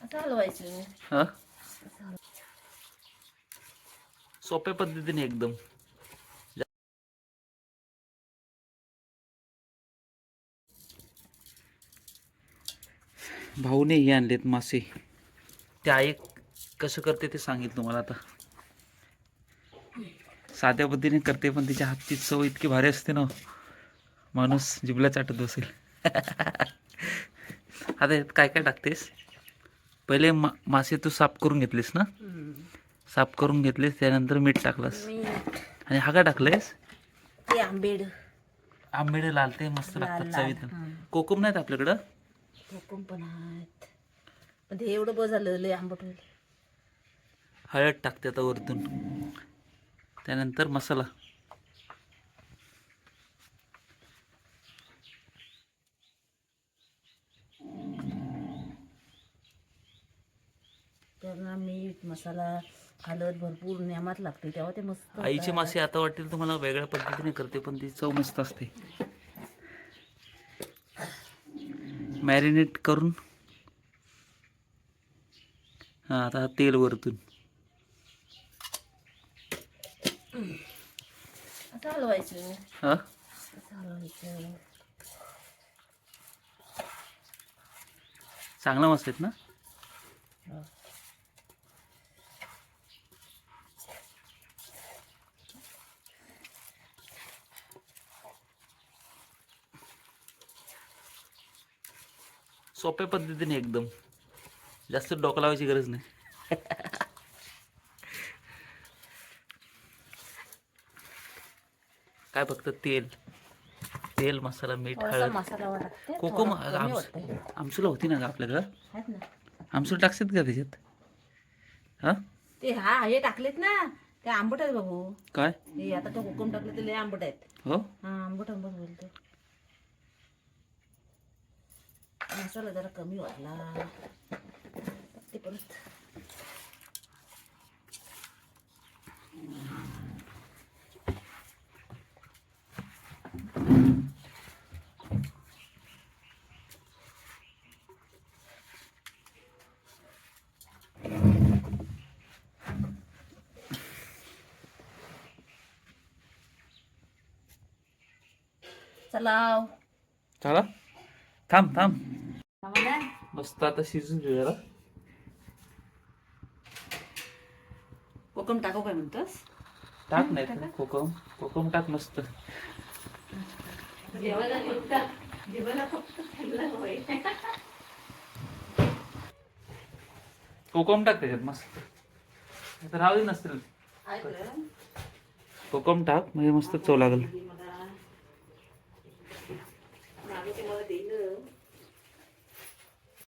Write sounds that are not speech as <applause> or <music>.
असं हलवायचं हा सोप्या पद्धतीने एकदम. भाऊने हे आणलेत मासे. ते आई कसं करते ते सांगितलं तुम्हाला आता. साध्या पद्धतीने करते पण तिच्या हातची चव इतकी भारी असते ना. माणूस जिबला चाटत बसेल. <laughs> आता काय काय टाकतेस? पहिले मा मासे तू साफ करून घेतलेस ना? साफ करून घेतलेस त्यानंतर मीठ टाकलंस. आणि हा काय टाकलेस ते आंबेड. आंबेडे लाल ते मस्त लागतात चवीत. कोकम नाहीत आपल्याकडं? कोकम पण आहेत. पण ते एवढं बस झालं लय आंबट हळद टाकते आता वरतून. त्यानंतर मसाला. त्यांना मीठ मसाला हळद भरपूर नेमात लागते तेव्हा ते मस्त आईचे. मासे आता वाटेल तुम्हाला वेगळ्या पद्धतीने करते पण ती चव मस्त असते. मॅरिनेट करून. हां आता हा तेल वरतून. हलवायचं. हां? हलवायचं. चांगला मस्त आहेत ना? सोप्या पद्धतीने एकदम. जास्त डोकं लावायची गरज नाही. काय फक्त तेल. तेल मसाला मीठ हळद. कोकम. आमसूला होती ना ग आपल्याकडं? आमसूल टाकतात का त्याच्यात? हा? ते हा हे टाकलेत ना. ते आंबट आहेत बाबू काय? आता तो कोकम टाकले ते आंबट आहेत. हो? हा आंबट आंबट होईल ते मसाला जरा कमी वाटला ते परत. चलाव चला. थांब थांब. मस्त आता शिजून घेऊ जरा. कोकम टाकू काय म्हणतोस? टाक नाही तर कोकम कोकम टाक मस्त. जेवायला फक्त जेवायला फक्त खायला होय. कोकम टाक त्याच्यात मस्त. तर राहू दे नसतील कोकम टाक म्हणजे मस्त चव लागेल.